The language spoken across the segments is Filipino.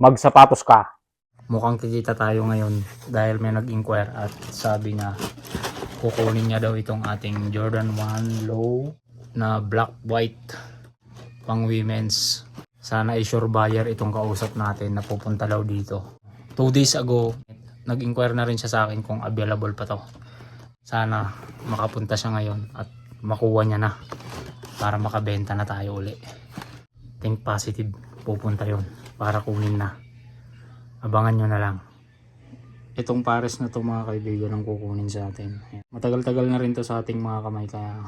magsapatos ka. Mukhang kikita tayo ngayon dahil may nag-inquire at sabi niya kukunin niya daw itong ating Jordan 1 low na black white pang women's. Sana ay sure buyer itong kausap natin na pupunta daw dito. Two days ago, nag-inquire na rin siya sa akin kung available pa to. Sana makapunta siya ngayon at makuha niya na para makabenta na tayo uli. Think positive, pupunta yon para kunin na. Abangan nyo na lang. Itong pares na to mga kaibigan ang kukunin sa atin. Ayan. Matagal-tagal na rin to sa ating mga kamay kaya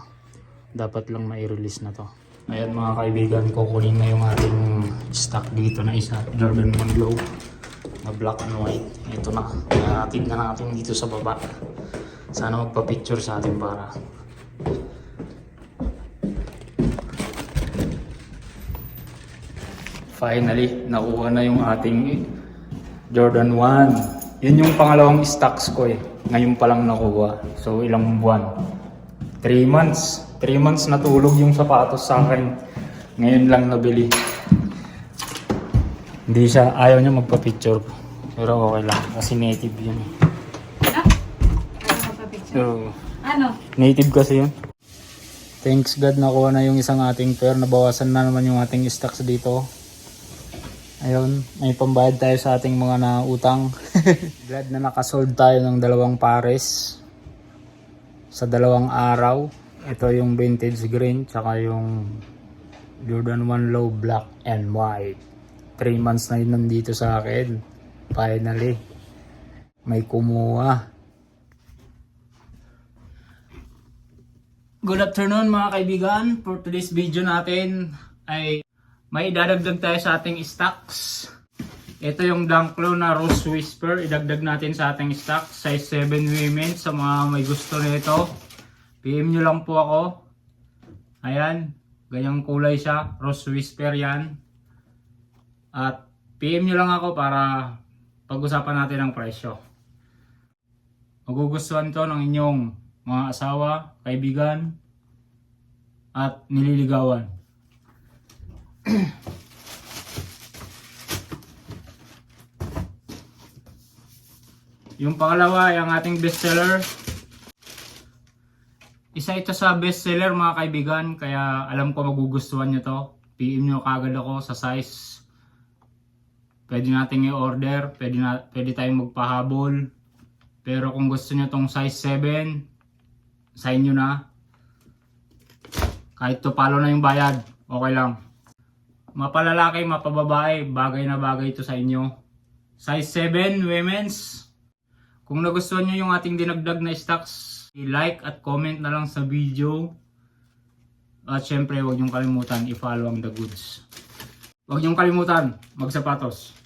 dapat lang mai-release na to. Ayan mga kaibigan, kukunin na yung ating stock dito na isa. Jordan 1 Glow na black and white. Ito na. Natin na natin dito sa baba. Sana magpa-picture sa atin para Finally, nakuha na yung ating Jordan 1. Yun yung pangalawang stocks ko eh. Ngayon pa lang nakuha. So ilang buwan? 3 months. 3 months natulog yung sapatos sa akin. Ngayon lang nabili. Hindi siya, ayaw niya magpa-picture. Pero okay lang. Kasi native yun. Ah, ano? So, Ano? native kasi yun. Thanks God nakuha na yung isang ating pair. Nabawasan na naman yung ating stocks dito. Ayun, may pambayad tayo sa ating mga nautang. Glad na nakasold tayo ng dalawang pares sa dalawang araw. Ito yung vintage green tsaka yung Jordan 1 Low Black and White. 3 months na yun nandito sa akin. Finally, may kumuha. Good afternoon mga kaibigan. For today's video natin ay may idadagdag tayo sa ating stocks. Ito yung Dunklo na Rose Whisper. Idagdag natin sa ating stock. Size 7 women sa mga may gusto nito. PM nyo lang po ako. Ayan. Ganyang kulay siya. Rose Whisper yan. At PM nyo lang ako para pag-usapan natin ang presyo. Magugustuhan to ng inyong mga asawa, kaibigan, at nililigawan. Yung pangalawa ay ang ating bestseller. Isa ito sa bestseller mga kaibigan, kaya alam ko magugustuhan nyo to. PM nyo kagad ako sa size. Pwede nating i-order, pwede, na, pwede tayong magpahabol. Pero kung gusto nyo tong size 7, sa inyo na. Kahit to palo na yung bayad, okay lang. Mapalalaki, mapababae, bagay na bagay ito sa inyo. Size 7, women's. Kung nagustuhan nyo yung ating dinagdag na stocks, i-like at comment na lang sa video. At syempre, huwag nyong kalimutan i-follow ang the goods. Huwag nyong kalimutan, magsapatos.